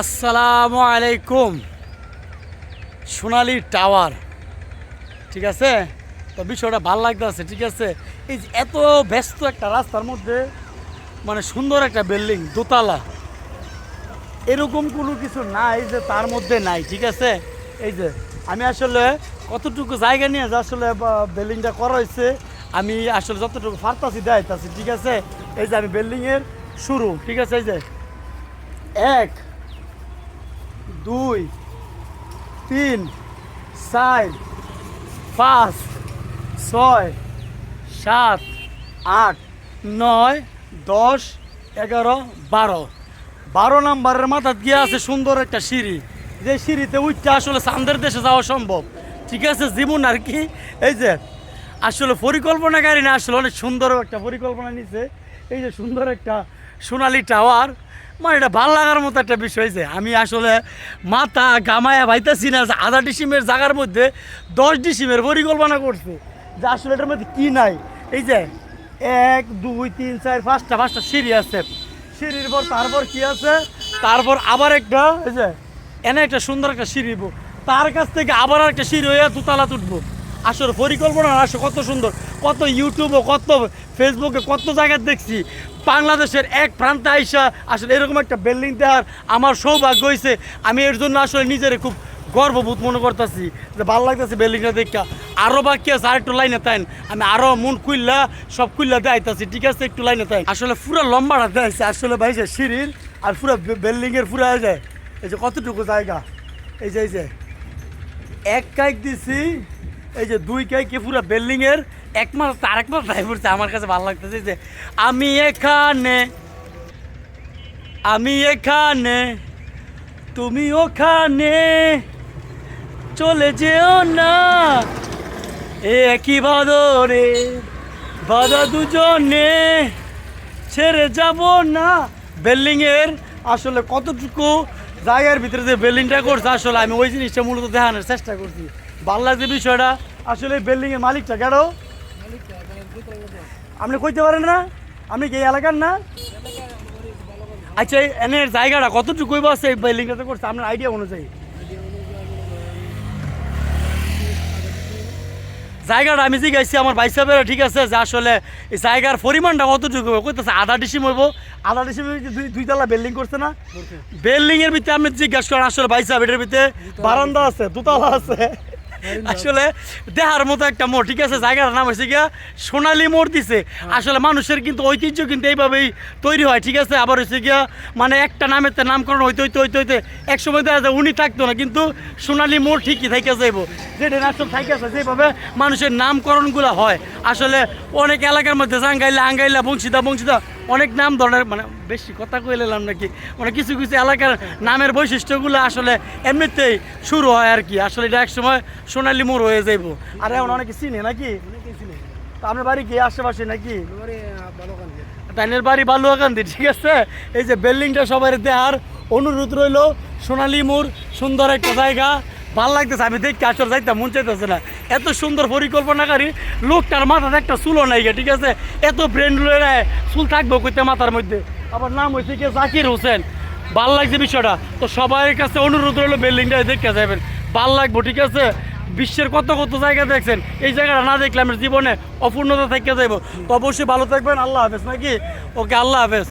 আসসালামু আলাইকুম। সোনালি টাওয়ার। ঠিক আছে? তো বিষয়টা ভালো লাগতেছে, ঠিক আছে? এই যে এত ব্যস্ত একটা রাস্তার মধ্যে মানে সুন্দর একটা বিল্ডিং, দোতলা। এরকম কোনো কিছু নাই যে তার মধ্যে নাই, ঠিক আছে? এই যে, আমি আসলে কতটুকু জায়গা নিয়ে যে আসলে বিল্ডিংটা করা হয়েছে, আমি আসলে যতটুকু ফারতাছি দেখাইতাছি, ঠিক আছে? এই যে আমি বিল্ডিংয়ের শুরু, ঠিক আছে? এই যে, এক দুই, তিন, চার, পাঁচ, ছয়, সাত, আট, নয়, দশ, এগারো, বারো। বারো নাম্বারের মাথা গিয়ে আছে সুন্দর একটা সিঁড়ি। যে সিঁড়িতে উঠতে আসলে চান্দের দেশে যাওয়া সম্ভব। ঠিক আছে, জীবন আর কি? এই যে, আসলে পরিকল্পনাকারী না, আসলে অনেক সুন্দর একটা পরিকল্পনা নিছে। এই যে সুন্দর একটা সোনালি টাওয়ার। মানে এটা ভালো লাগার মতো একটা বিষয় যে আমি আসলে মাথা গামায়া ভাইতেছি না যে আধা ডিসিমের জায়গার মধ্যে দশ ডিসিমের পরিকল্পনা করছে। যে আসলে এটার মধ্যে কি নাই। এই যে এক, দুই, তিন, চার, পাঁচটা পাঁচটা সিঁড়ি আছে। সিঁড়ির পর তারপর কি আছে? তারপর আবার একটা, এই যে এনে একটা সুন্দর একটা সিঁড়ি। তার কাছ থেকে আবার একটা সিঁড়ি হয়ে দুতলা তুটবো। আসলে পরিকল্পনা আসলে কত সুন্দর, কত ইউটিউবে কত ফেসবুকে কত জায়গায় দেখছি, বাংলাদেশের এক প্রান্তে আইসা আসলে এরকম একটা বিল্ডিং দেওয়ার আমার সৌভাগ্য হয়েছে আমি এর জন্য আসলে নিজের খুব গর্ববোধ মনে করতেছি যে ভালো লাগতেছে বিল্ডিংটা দেখা। আরও বাকি আছে আর একটু লাইনে তাইন। আমি আরও মন খুললা সব খুললা দেখাইতেছি। ঠিক আছে, একটু লাইনে তাই আসলে পুরো লম্বাটা দেখাইছে, আসলে ভাই যে সিঁড়ির আর পুরো বিল্ডিংয়ের পুরো এই যে এই যে কতটুকু জায়গা, এই যে এই যে। এক কাইক দিছি এই যে দুই কাইকে পুরো বিল্ডিং এর এক মাস তার এক মাস ড্রাইভ করছে। আমার কাছে ভালো লাগতেছে যে, আমি এখানে আমি এখানে, তুমি ওখানে, চলে যেও না। এ একই বাদরে বাধা দুজনে, ছেড়ে যাব না। বিল্ডিং এর আসলে কতটুকু জায়গার ভিতরে যে বিল্ডিংটা করছে, আসলে আমি ওই জিনিসটা মূলত দেখানোর চেষ্টা করছি। ভালো লাগছে বিষয়টা। আসলে বিল্ডিং এর মালিকটা কেন আপনি কইতে পারেন না? আপনি কি এলাকার না? আচ্ছা এনের জায়গাটা কতটুকু আছে এই বিল্ডিংটাতে করছে আপনার আইডিয়া অনুযায়ী। জায়গাটা আমি গেছি আমার ভাই সাহেবের ঠিক আছে যে আসলে এই জায়গার পরিমাণটা কতটুকু হবে কইতেছে আধা ডিসিম হইব। আধা ডিসিম দুই দুইতলা বিল্ডিং করছে না? বিল্ডিং এর ভিতরে আপনি জিজ্ঞাসা করেন আসলে ভাই সাহেব এটার ভিতরে বারান্দা আছে দুতলা আছে। আসলে দেহার মতো একটা মোড় ঠিক আছে? জায়গার নাম হয়েছে গিয়া সোনালী মোড় দিছে। আসলে মানুষের কিন্তু ঐতিহ্য কিন্তু এইভাবেই তৈরি হয় ঠিক আছে? আবার হয়েছে গিয়া মানে একটা নামের তে নামকরণ হইতে হইতে হইতে হইতে এক সময় দেখা যায় উনি থাকতো না কিন্তু সোনালী মোড় ঠিকই থেকে যাইব। যেটা ন্যাশনাল থাকে আছে যেভাবে মানুষের নামকরণগুলো হয়। আসলে অনেক এলাকার মধ্যে জাঙ্গাইলা আঙ্গাইলা বংশীদা বংশীদা অনেক নাম ধরনের মানে বেশি কথা কইলাম নাকি? মানে কিছু কিছু এলাকার নামের বৈশিষ্ট্যগুলো আসলে এমনিতেই শুরু হয় আর কি। আসলে এটা একসময় সোনালি মোড় হয়ে যাইব। আর এখন অনেকে চিনে নাকি? আপনার বাড়ি কি? আশেপাশে নাকি? তাইনের বাড়ি বালুয়াকান্দি ঠিক আছে? এই যে বিল্ডিংটা সবাই দেখার অনুরোধ রইল, সোনালি মোড়, সুন্দর একটা জায়গা। ভালো লাগতেছে, আমি দেখতে আসলে যাইতাম, মন চাইতেছে না। এত সুন্দর পরিকল্পনাকারী, লোকটার মাথাতে একটা চুলও নাই ঠিক আছে? এত ব্রেন নেয়, চুল থাকব কইতে মাথার মধ্যে। আবার নাম হয়েছে কি জাকির হোসেন। ভালো লাগছে বিষয়টা। তো সবার কাছে অনুরোধ রইল, বিল্ডিংটা দেখতে যাবেন। ভালো লাগবো, ঠিক আছে? বিশ্বের কত কত জায়গা দেখছেন, এই জায়গাটা না দেখলে আমার জীবনে অপূর্ণতা থেকে যাইব। তো অবশ্যই ভালো থাকবেন, আল্লাহ হাফেজ, নাকি? ওকে, আল্লাহ হাফেজ।